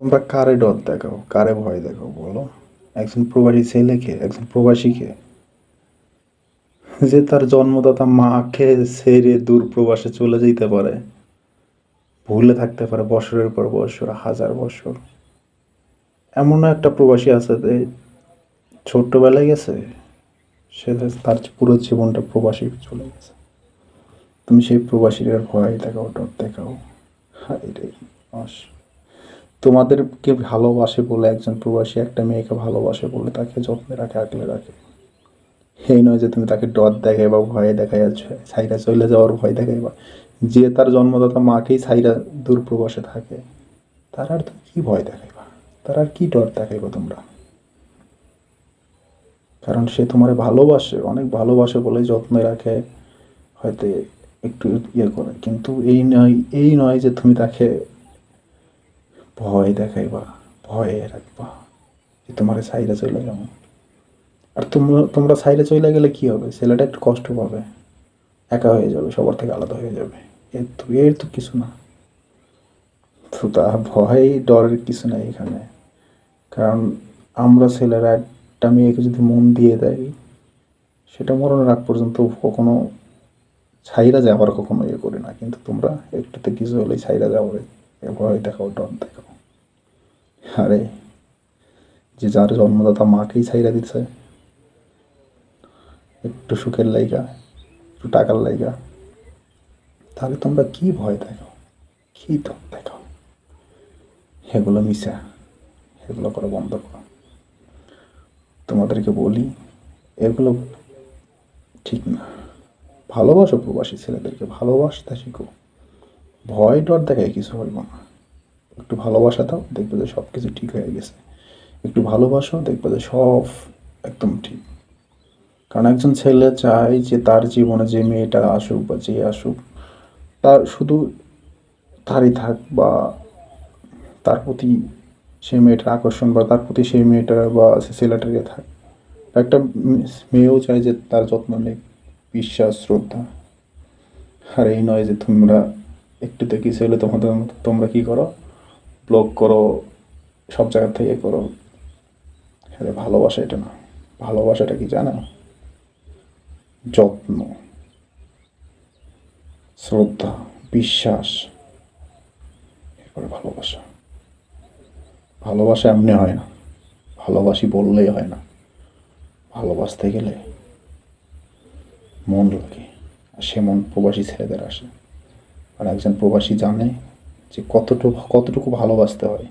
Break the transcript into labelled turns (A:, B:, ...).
A: তোমরা কারে ডর দেখাও? কারে ভয় দেখাও বলো? একজন প্রবাসী ছেলেকে, একজন প্রবাসীকে। যে তার জন্মদাতা মাকে ছেড়ে দূর প্রবাসে চলে যেতে পারে, ভুলে থাকতে পারে বছরের পর বছর, হাজার বছর। এমন একটা প্রবাসী আছে যে ছোট্টবেলায় গেছে, সে তার পুরো জীবনটা প্রবাসী চলে গেছে। তুমি সেই প্রবাসীর ভয় দেখাও, ডর দেখাও। হায় রে আস তোমাদেরকে ভালোবাসে বলে, একজন প্রবাসী একটা মেয়েকে ভালোবাসে বলে তাকে যত্নে রাখে আগলে রাখে। এই নয় যে তুমি তাকে ডর দেখাই বা ভয়ে দেখাই যাচ্ছে সাইরা চলে যাওয়ার ভয় দেখাই বা যে তার জন্মদাতা মাকেই সাইরা দূর প্রবাসে থাকে, তার আর তুমি কি ভয় দেখাইবা? তার আর কি ডর দেখাইবা তোমরা? কারণ সে তোমার ভালোবাসে, অনেক ভালোবাসে বলে যত্নে রাখে, হয়তো একটু ইয়ে করে। কিন্তু এই নয় এই নয় যে তুমি তাকে ভয় দেখাইবা, ভয়ে রাখবা যে তোমার সাইডে চলে যাব। আর তোমরা তোমরা সাইডে চলে গেলে কি হবে? ছেলেটা একটু কষ্ট পাবে, একা হয়ে যাবে, সবার থেকে আলাদা হয়ে যাবে। এর তো এর তো কিছু না। তো তা ভয় ডরের কিছু নাই এখানে। কারণ আমরা ছেলেরা একটা মেয়েকে যদি মন দিয়ে দেয়, সেটা মরণের আগ পর্যন্ত কখনো ছাইরা যাওয়ার কখনো ইয়ে করি না। কিন্তু তোমরা একটুতে কিছু হলেই ছাইরা যাওয়ার ভয় দেখাও ডর দেখাও আরে, যে যার জন্মদাতা মাকেই ছাইরা দিচ্ছে একটু সুখের লাইগা, একটু টাকার লাইগা, তাহলে তোমরা কি ভয় দেখাও? কি ডর দেখাও? এগুলো মিশা এগুলো করা বন্ধ করো। তোমাদেরকে বলি, এগুলো ঠিক না। ভালোবাসো প্রবাসী ছেলেদেরকে, ভালোবাসতে শিখো। ভয় ডর দেখায় কিছু হইব না। একটু ভালোবাসা দাও, দেখবে যে সব কিছু ঠিক হয়ে গেছে। একটু ভালোবাসো, দেখবে যে সব একদম ঠিক। কারণ একজন ছেলে চায় যে তার জীবনে যে মেয়েটা আসুক বা যে আসুক, তার শুধু তারই থাক বা তার প্রতি সেই মেয়েটার আকর্ষণ বা তার প্রতি সেই মেয়েটার বা সে ছেলেটারই থাক। একটা মেয়েও চায় যে তার যত্ন নেই বিশ্বাস, শ্রদ্ধা। আর এই নয় যে তোমরা একটুতে কিছু হলে তোমাদের তোমরা কি করো? ব্লগ করো, সব জায়গা থেকে করো। আরে ভালোবাসা এটা না। ভালোবাসাটা কি জানো? যত্ন। শ্রদ্ধা, বিশ্বাস। এরপরে ভালোবাসা। ভালোবাসা এমনি হয় না। ভালোবাসি বললেই হয় না। ভালোবাসতে গেলে মন লাগে। আর সে মন প্রবাসী ছেলেদের আসে। আর একজন প্রবাসী জানে যে কতটুকু কতটুকু ভালোবাসতে হয়।